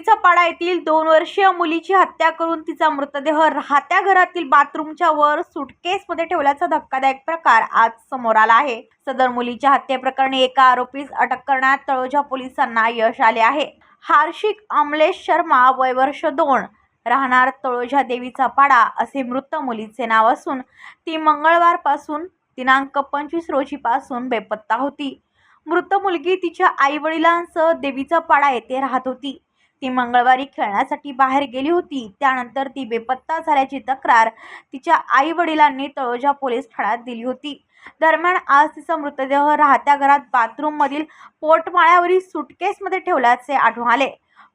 तळोजा पाडा येथील दोन वर्षीय मुलीची हत्या करून तिचा मृतदेह राहत्या घरातील बाथरूमच्या वर सुटकेसमध्ये ठेवल्याचा धक्कादायक प्रकार आज समोर आला आहे. सदर मुलीच्या हत्येप्रकरणी एका आरोपीस अटक करण्यात तळोजा पोलिसांना यश आले आहे. हार्षिक अमलेश शर्मा वय वर्ष दोन. राहणार तळोजा देवीचा पाडा असे मृत मुलीचे नाव असून ती मंगळवारपासून दिनांक पंचवीस रोजीपासून बेपत्ता होती. मृत मुलगी तिच्या आई वडिलांसह देवीचा पाडा येथे राहत होती. ती मंगळवारी खेळण्यासाठी बाहेर गेली होती. त्यानंतर ती बेपत्ता झाल्याची तक्रार तिच्या आई वडिलांनी तळोजा पोलीस ठाण्यात दिली होती. दरम्यान आज तिचा मृतदेह राहत्या घरात बाथरूममधील पोटमाळ्यावरील सुटकेसमध्ये ठेवल्याचे आढळून आले.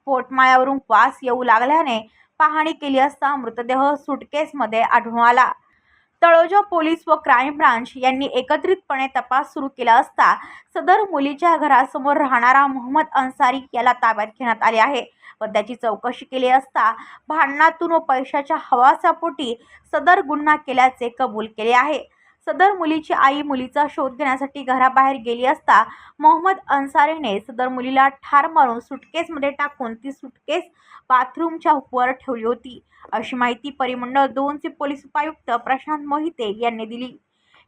पोटमाळ्यावरून वास येऊ लागल्याने पाहणी केली असता मृतदेह सुटकेसमध्ये आढळून आला. तळोजा पोलीस व क्राईम ब्रांच यांनी एकत्रितपणे तपास सुरू केला असता सदर मुलीच्या घरासमोर राहणारा मोहम्मद अन्सारी याला ताब्यात घेण्यात आले आहे. व त्याची चौकशी केली असता भांडणातून व पैशाच्या हवासापोटी सदर गुन्हा केल्याचे कबूल केले आहे. सदर मुलीची आई मुलीचा शोध घेण्यासाठी घराबाहेर गेली असता मोहम्मद अन्सारीने सदर मुलीला ठार मारून सुटकेसमध्ये टाकून ती सुटकेस बाथरूमच्या वर ठेवली होती. अशी माहिती परिमंडळ दोनचे पोलीस उपायुक्त प्रशांत मोहिते यांनी दिली.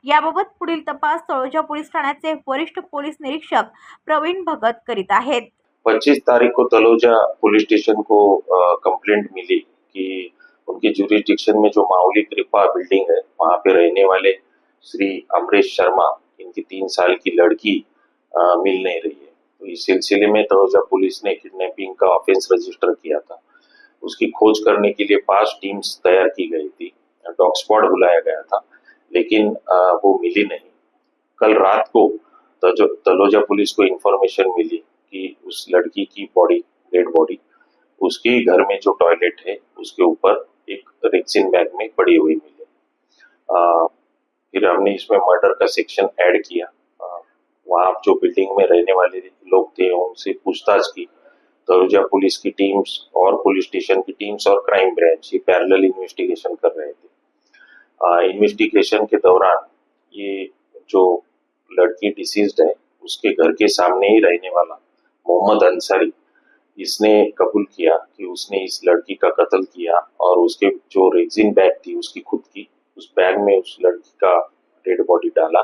याबाबत पुढील तपास तळोजा पोलीस ठाण्याचे वरिष्ठ पोलीस निरीक्षक प्रवीण भगत करीत आहेत. 25 तारीख को तलोजा पुलिस स्टेशन को कंप्लेंट मिली कि उनके जुरिस्डिक्शन में जो माउली कृपा बिल्डिंग है वहाँ पे रहने वाले श्री अमरीश शर्मा इनकी तीन साल की लड़की अ, मिल नहीं रही है। तो इस सिलसिले में तलोजा पुलिस ने किडनैपिंग का ऑफेंस रजिस्टर किया था। उसकी खोज करने के लिए पाँच टीम्स तैयार की गई थी। डॉग स्क्वाड बुलाया गया था लेकिन अ, वो मिली नहीं। कल रात को तजो- तलोजा पुलिस को इंफॉर्मेशन मिली कि उस लड़की की बॉडी डेड बॉडी उसके घर में जो टॉयलेट है उसके ऊपर एक रेक्सिन बैग में पड़ी हुई मिली। फिर हमने इसमें मर्डर का सेक्शन ऐड किया। वहाँ जो बिल्डिंग में रहने वाले लोग थे, उनसे पूछताछ की। तलोजा पुलिस की टीम्स और पुलिस स्टेशन की टीम्स और क्राइम ब्रांच ये पैरेलल इन्वेस्टिगेशन कर रहे थे। इन्वेस्टिगेशन के दौरान ये जो लड़की डिसीज्ड है, उसके घर के सामने ही रहने वाला मोहम्मद अंसारी, इसने कबूल किया कि उसने इस लड़की का कत्ल किया और उसके जो रेजिन बैग थी, उसकी खुद की उस बैग में उस लड़की का डेड बॉडी डाला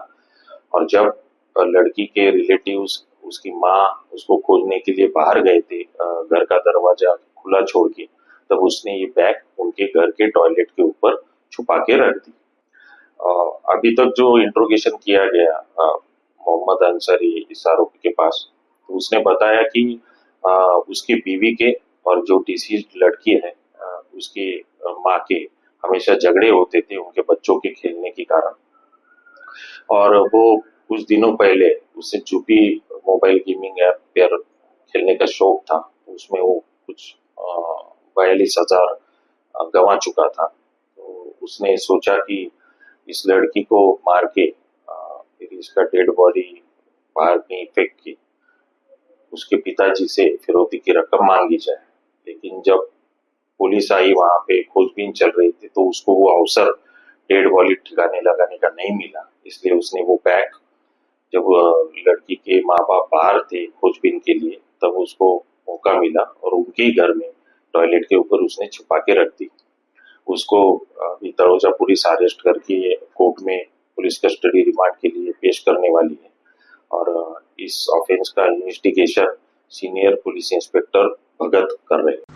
और जब लड़की के रिलेटिव्स, उसकी माँ उसको खोजने के लिए बाहर गए थे घर का दरवाज़ा खुला छोड़ के, तब उसने ये बैग उनके घर के टॉयलेट के ऊपर छुपा के रख दी। अभी तक जो इंट्रोगेशन किया गया मोहम्मद अंसारी इस आरोपी के पास तो उसने बताया कि उसकी बीवी के और जो डिसीज लड़की है उसकी माँ के हमेशा झगड़े होते थे उनके बच्चों के खेलने के कारण। और वो कुछ दिनों पहले उसे चुपी मोबाइल गेमिंग ऐप पर खेलने का शौक था। उसमें वो कुछ बयालीस हज़ार गंवा चुका था। तो उसने सोचा कि इस लड़की को मार के फिर इसका डेड बॉडी बाहर कहीं फेंक के उसके पिताजी से फिरौती की रकम मांगी जाए। लेकिन जब पुलिस आई वहाँ पे, खोजबीन चल रही थी तो उसको वो अवसर डेड बॉडी ठिकाने लगाने का नहीं मिला। इसलिए उसने वो बैग, जब लड़की के माँ बाप बाहर थे खोजबीन के लिए, तब उसको मौका मिला और उनके ही घर में टॉयलेट के ऊपर उसने छुपा के रख दी। उसको तड़ोजा पुलिस अरेस्ट करके कोर्ट में पुलिस कस्टडी रिमांड के लिए पेश करने वाली है। और इस ऑफेंस का investigation senior police inspector Bhagat कर रहे हैं।